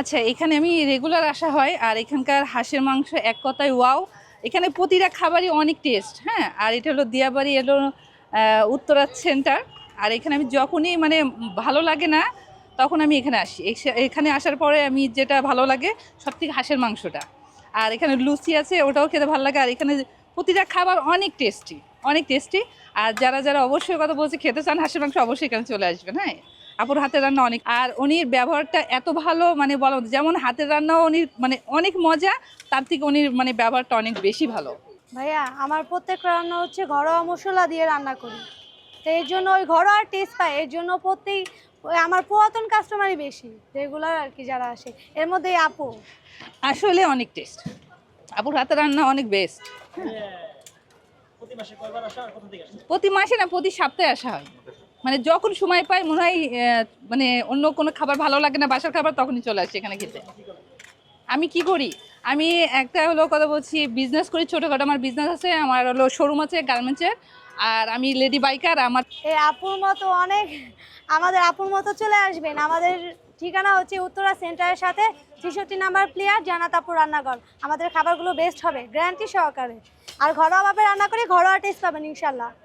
আচ্ছা এখানে আমি রেগুলার আসা হয়, আর এখানকার হাঁসের মাংস এক কথায় ওয়াও এখানে প্রতিটা খাবারই অনেক টেস্ট হ্যাঁ? আর এটা হলো দিয়াবাড়ি এলো উত্তরা সেন্টার আর এখানে আমি যখনই মানে ভালো লাগে না, তখন আমি এখানে আসি। এখানে আসার পরে আমি যেটা ভালো লাগে সব থেকে হাঁসের মাংসটা। আর এখানে লুচি আছে, ওটাও খেতে ভালো লাগে। আর এখানে প্রতিটা খাবার অনেক টেস্টি অনেক টেস্টি আর যারা যারা অবশ্যই কথা বলছে, খেতে চান হাঁসের মাংস, অবশ্যই এখানে চলে আসবেন হ্যাঁ? আপুর হাতের রান্না অনেক আর উনির ব্যবহারটা এত ভালো মানে বলো যেমন হাতের রান্নাও উনি মানে অনেক মজা তার থেকে উনির মানে ব্যবহারটা অনেক বেশি ভালো। ভাইয়া আমার প্রত্যেক রান্না হচ্ছে ঘরোয়া মশলা দিয়ে রান্না করি। তো এর জন্য ওই ঘরোয়া টেস্ট পাই এর জন্য প্রত্যেক ওই আমার পুরাতন কাস্টমারই বেশি রেগুলার আর কি যারা আসে। এর মধ্যে আপু? আসলে অনেক টেস্ট আপুর হাতের রান্না অনেক বেস্ট প্রতি মাসে কয়বার আসা আর কোথা থেকে আসা? প্রতি মাসে না প্রতি সপ্তাহে আসা হয়। মানে যখন সময় পাই মনে হয় মানে অন্য কোনো খাবার ভালো লাগে না, বাসার খাবার তখনই চলে আসি এখানে খেতে। আমি কি করি? আমি একটা হলো কথা বলছি বিজনেস করি ছোটোখাটো। আমার বিজনেস আছে, আমার হলো শোরুম আছে গার্মেন্টসের আর আমি লেডি বাইকার আমার এই আপুর মতো অনেক, আমাদের আপুর মতো চলে আসবেন। আমাদের ঠিকানা হচ্ছে উত্তরা সেন্টারের সাথে ছেষট্টি নাম্বার প্লেয়ার জানাত আপুর রান্নাঘর। আমাদের খাবারগুলো বেস্ট হবে গ্যারান্টি সহকারে। আর ঘরোয়াভাবে রান্না করি, ঘরোয়া টেস্ট পাবেন ইনশাল্লাহ